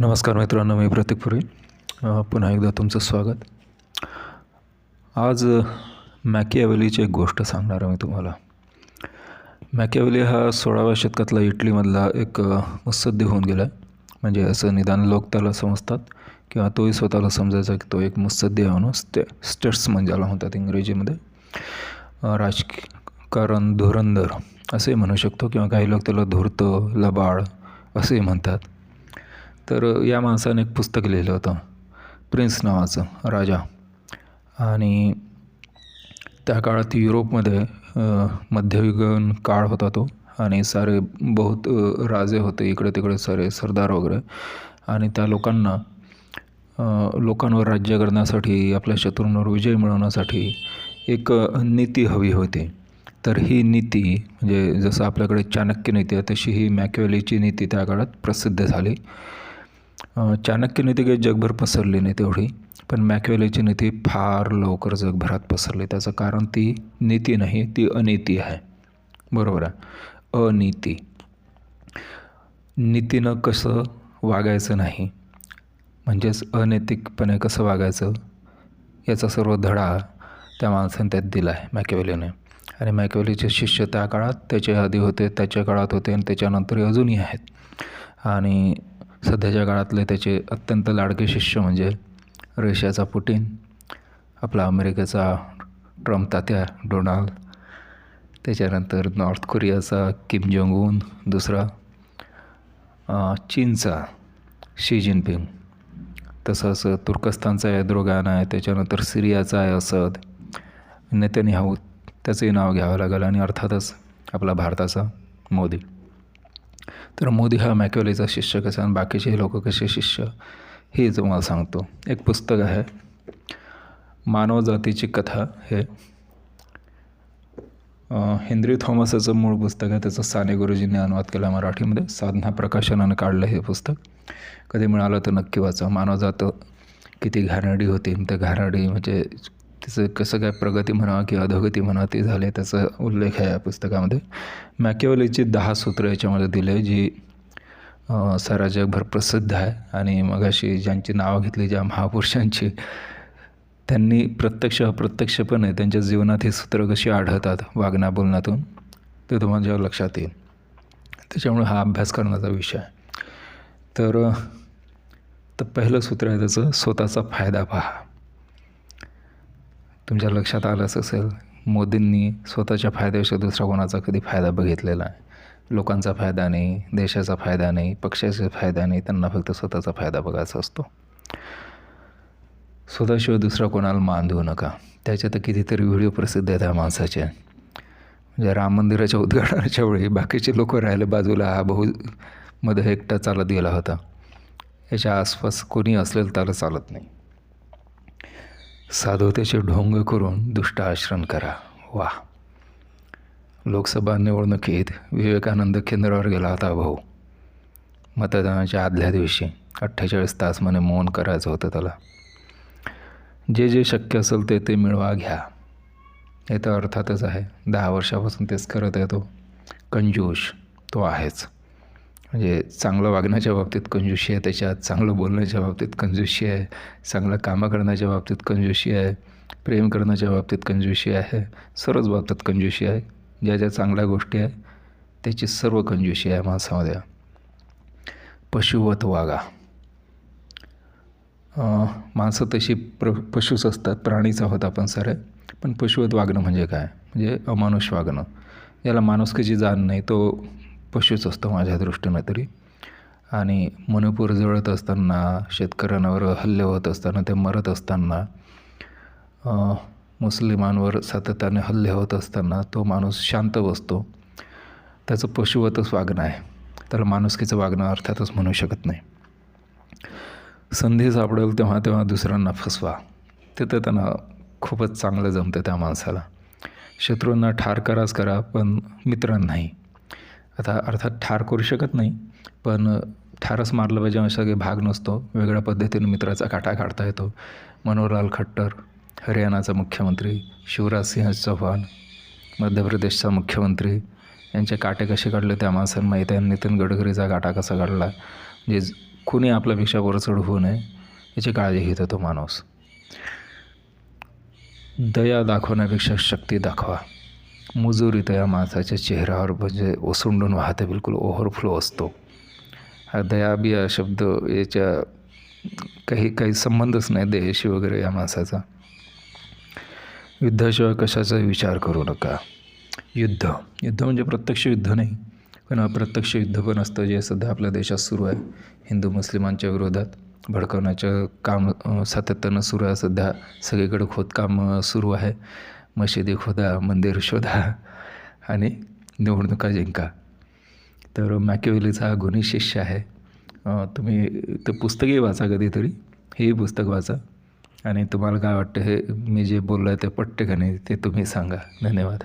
नमस्कार मित्रांनो मी प्रतीक पुरी पुन्हा एकदा तुमचं स्वागत. आज मॅकियावेलीची एक गोष्ट सांगणार आहे मी तुम्हाला. मॅकियावेली हा सोळाव्या शतकातला इटलीमधला एक मुत्सद्दी होऊन गेला आहे. म्हणजे असं निदान लोक त्याला समजतात किंवा तोही स्वतःला समजायचा की तो एक मुत्सद्दी आहे म्हणून स्टे स्टेट्समन ज्याला म्हणतात इंग्रजीमध्ये. राजकारण धुरंधर असेही म्हणू शकतो किंवा काही लोक त्याला धूर्त लबाड असेही म्हणतात. तर या माणसाने एक पुस्तक लिहिलं होतं. प्रिन्स नावाचं राजा. आणि त्या काळात युरोपमध्ये मध्ययुगीन काळ होता तो. आणि सारे बहुत राजे होते इकडे तिकडे सारे सरदार वगैरे. आणि त्या लोकांना लोकांवर राज्य करण्यासाठी आपल्या शत्रूंवर विजय मिळवण्यासाठी एक नीती हवी होती. तर ही नीती म्हणजे जसं आपल्याकडे चाणक्य नीती आहे तशी ही मॅक्युअलीची नीती त्या काळात प्रसिद्ध झाली. चाणक्य नीती काही जगभर पसरली नाही तेवढी पण मॅक्युअलीची नीती फार लवकर जगभरात पसरली. त्याचं कारण ती नीती नाही ती अनीती आहे. बरोबर आहे? अनीती. नीतीनं कसं वागायचं नाही म्हणजेच अनैतिकपणे कसं वागायचं याचा सर्व धडा त्या माणसाने त्यात दिला आहे मॅकेवेलीने. आणि मॅकेवेलीचे शिष्य त्या काळात त्याच्या आधी होते त्याच्या काळात होते आणि त्याच्यानंतरही अजूनही आहेत. आणि सध्याच्या काळातले त्याचे अत्यंत लाडके शिष्य म्हणजे रशियाचा पुटिन आपला अमेरिकेचा ट्रम्प तात्या डोनाल्ड त्याच्यानंतर नॉर्थ कोरियाचा किम जोंग उन दुसरा चीनचा शी जिनपिंग. तसंच तुर्कस्तानचा एद्रोगान आहे त्याच्यानंतर सिरियाचा आहे असद. नेतन्याहू त्याचंही नाव घ्यावं लागेल आणि अर्थातच आपला भारताचा मोदी. तर मोदी हा मॅक्युअलीचा शिष्य कसा आणि बाकीचे लोक कसे शिष्य हे तुम्हाला सांगतो. एक पुस्तक आहे. मानवजातीची कथा हे. अं, हेनरी थॉमसाचं मूळ पुस्तक आहे. त्याचं साने गुरुजींनी अनुवाद केला मराठीमध्ये. साधना प्रकाशनानं काढलं हे पुस्तक. कधी मिळालं तर नक्की वाचा. मानवजात किती घाणेरडी होती. त्या घाणेरडी म्हणजे तिचं कसं काय प्रगती म्हणा किंवा अधोगती म्हणा ती झाले त्याचा उल्लेख आहे या पुस्तकामध्ये. मॅकेवलीची दहा सूत्र याच्यामध्ये दिले जी सारा जगभर प्रसिद्ध आहे. आणि मगाशी ज्यांची नावं घेतली ज्या महापुरुषांची त्यांनी प्रत्यक्ष अप्रत्यक्षपणे त्यांच्या जीवनात ही सूत्र कशी आढळतात वागण्या बोलण्यातून ते तुम्हाला लक्षात येईल. त्याच्यामुळे हा अभ्यास करण्याचा विषय आहे. तर तर पहिलं सूत्र आहे त्याचं स्वतःचा फायदा पहा. तुमच्या लक्षात आलंच असेल मोदींनी स्वतःच्या फायद्याविषयी दुसरा कोणाचा कधी फायदा बघितलेला आहे लोकांचा फायदा नाही देशाचा फायदा नाही पक्षाचा फायदा नाही त्यांना फक्त स्वतःचा फायदा बघायचा असतो. स्वतःशिवाय दुसरा कोणाला मान देऊ नका. त्याच्या तर कितीतरी व्हिडिओ प्रसिद्ध आहेत त्या माणसाचे. म्हणजे राम मंदिराच्या उद्घाटनाच्या वेळी बाकीचे लोक राहिले बाजूला हा बहु मध्ये एकटा चालत गेला होता. याच्या आसपास कोणी असलेलं त्याला चालत नाही. साधवतेचे ढोंग करून दुष्ट आश्रम करा. वा लोकसभा निवडणुकीत विवेकानंद केंद्रावर गेला होता भाऊ. मतदानाच्या आदल्या दिवशी अठ्ठेचाळीस तास म्हणे मौन करायचं होतं त्याला. जे जे शक्य असेल ते ते मिळवा घ्या. हे तर अर्थातच आहे. दहा वर्षापासून तेच करत आहे तो. कंजूष तो आहेच. म्हणजे चांगलं वागण्याच्या बाबतीत कंजूशी आहे त्याच्यात चांगलं बोलण्याच्या बाबतीत कंजूशी आहे चांगलं कामं करण्याच्या बाबतीत कंजूशी आहे प्रेम करण्याच्या बाबतीत कंजूशी आहे सर्वच बाबतीत कंजूशी आहे ज्या ज्या चांगल्या गोष्टी आहे त्याची सर्व कंजूशी आहे माणसामध्ये. पशुवत वागा माणसं तशी प्र पशूच असतात प्राणीच आहोत आपण सारे पण पशुवत वागणं म्हणजे काय? म्हणजे अमानुष वागणं. याला माणुसकीची जाण नाही तो पशूच असतो माझ्या दृष्टीनं तरी. आणि मणिपूर जळत असताना शेतकऱ्यांवर हल्ले होत असताना ते मरत असताना मुस्लिमांवर सातत्याने हल्ले होत असताना तो माणूस शांत बसतो. त्याचं पशुवतच वागणं आहे. त्याला माणुसकीचं वागणं अर्थातच म्हणू शकत नाही. संधी सापडेल तेव्हा तेव्हा दुसऱ्यांना फसवा. तिथं त्यांना खूपच चांगलं जमतं त्या माणसाला. शत्रूंना ठार कराच करा पण मित्रांना नाही आता अर्थात ठार करू शकत नाही पण ठारच मारलं पाहिजे असा काही भाग नसतो. वेगळ्या पद्धतीने मित्राचा काटा काढता येतो. मनोहरलाल खट्टर हरियाणाचा मुख्यमंत्री शिवराज सिंह चौहान मध्य प्रदेशचा मुख्यमंत्री यांचे काटे कसे काढले त्या माणसांना माहीत आहे. नितीन गडकरीचा काटा कसा काढला? म्हणजे कुणी आपल्यापेक्षा वरचढ होऊ नये याची काळजी घेतो तो माणूस. दया दाखवण्यापेक्षा शक्ती दाखवा. मुजुरी या माणसाच्या चेहऱ्यावर म्हणजे ओसंडून वाहते बिलकुल ओव्हरफ्लो असतो. हा दया हा शब्द याच्या काही काही संबंधच नाही दयेशी वगैरे या माणसाचा. युद्धाशिवाय कशाचा विचार करू नका. युद्ध युद्ध म्हणजे प्रत्यक्ष युद्ध नाही पण अप्रत्यक्ष युद्ध पण असतं जे सध्या आपल्या देशात सुरू आहे. हिंदू मुस्लिमांच्या विरोधात भडकवण्याचं काम सातत्यानं सुरू आहे. सध्या सगळीकडे खोदकाम सुरू आहे. मशिदी खोदा मंदिर शोधा आणि निवडणुका जिंका. तर मॅकेवेलीचा हा गुणी शिष्य आहे. तुम्ही ते पुस्तकही वाचा कधीतरी हेही पुस्तक वाचा. आणि तुम्हाला काय वाटतं हे मी जे बोललं आहे ते पटते का नाही ते तुम्ही सांगा. धन्यवाद.